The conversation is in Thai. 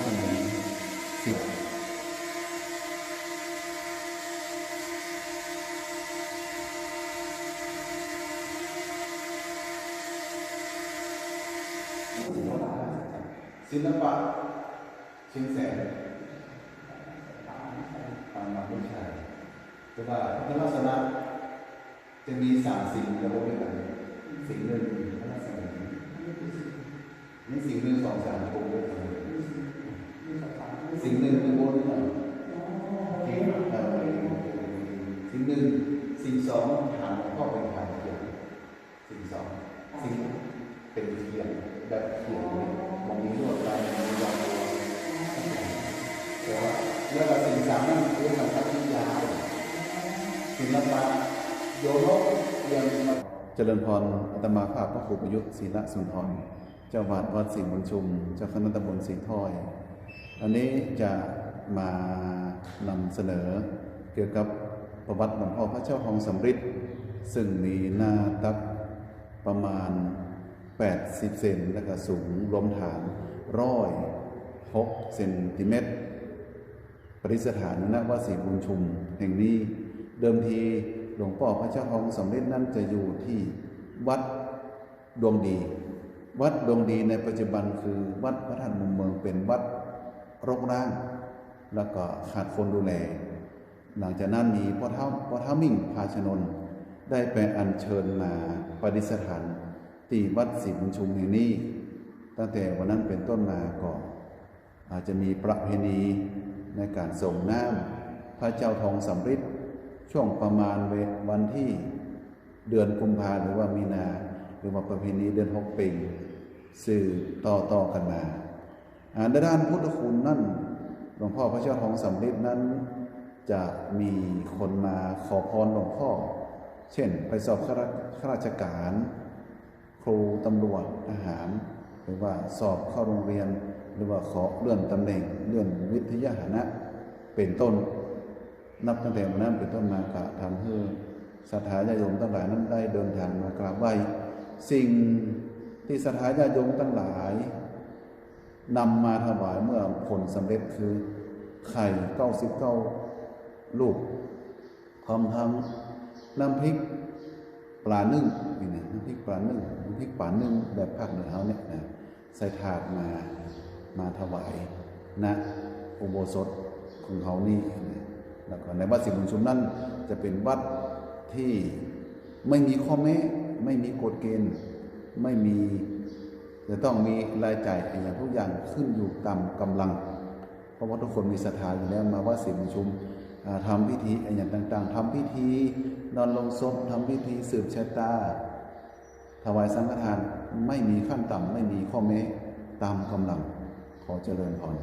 ปีหนึ่งพระราชมีสิบศิลปะเชียงแสนตามมาผู้ชายแต่ว่าพระลักษณะจะมีสามสิ่งระบบด้วยกันสิ่งหนึ่งพระลักษณะนี่สิ่งหนึ่งสองสาม แล้วก็สิ่งสามนั่นคือมันพัฒยาศิลปะโยโนเรียนมาเจริญพรอาตมาภาพพระครูประยุทธ์ศีละสุนทรเจ้าวาดวัดศรีมนชุม เจ้าคณะตำบลสีถ้อย อันนี้จะมานำเสนอเกี่ยวกับประวัติหลวงพ่อพระเจ้าทองสำริดซึ่งมีหน้าตักประมาณ 80 เซนและก็สูงรวมฐานร้อยหกเซนติเมตร ปริสถานณวัดศรีบุญชุมแห่งนี้ เดิมทีหลวงพ่อพระเจ้าทองสำเร็จนั้นจะอยู่ที่วัดดวงดี วัดดวงดีในปัจจุบันคือวัดพระธาตุมุมเมืองเป็นวัดรกร้าง แล้วก็ขาดคนดูแล หลังจากนั้นมีพ่อเท่าพ่อเท่ามิ่งพาชนน์ได้ไปอัญเชิญมาปฏิสถานที่วัดศรีบุญชุมแห่งนี้ ตั้งแต่วันนั้นเป็นต้นมาก็อาจจะมีประเพณีในการส่งน้ำพระเจ้าทองสำริดช่วงประมาณวันที่เดือนกุมภาหรือว่ามีนา หรือว่าประเพณีเดือนหกปีสื่อต่อต่อกันมาอาในด้านพุทธคุณนั่นหลวงพ่อพระเจ้าทองสำริดนั้น จะมีคนมาขอพรหลวงพ่อ เช่น ไปสอบข้าราชการ ครูตำรวจทหาร หรือว่าสอบเข้าโรงเรียน หรือว่าขอเลื่อนตำแหน่งเลื่อนวิทยาหนะ เป็นต้น นับตั้งแต่วันนั้นเป็นต้นมากะทำให้ศรัทธาญาโยมทั้งหลายนั้นได้เดินทางมากราบไหว้สิ่งที่ศรัทธาญาโยมทั้งหลายนำมาถวายเมื่อผลสำเร็จคือไข่เก้าสิบเก้าลูกพร้อมทั้งน้ำพริกปลานึ่งนี่นะน้ำพริกปลานึ่งน้ำพริกปลานึ่งแบบภาคเหนือเขาเนี่ยนะใส่ถาดมา มาถวายณอุโบสถของเขานี่แล้วก็ในวัดสิบุญชุมนั่นจะเป็นวัดที่ไม่มีข้อแม้ไม่มีกฎเกณฑ์ไม่มี จะต้องมีรายจ่ายอย่างทุกอย่างขึ้นอยู่ตามกำลัง เพราะว่าทุกคนมีศรัทธาอยู่แล้วมาว่าสิบุญชุมอ่าทำพิธีอะไรอย่างต่างๆทำพิธีนอนลงศพทำพิธีสืบชะตา ถวายสังฆทานไม่มีขั้นต่ำไม่มีข้อแม้ตามกำลัง ขอเจริญพร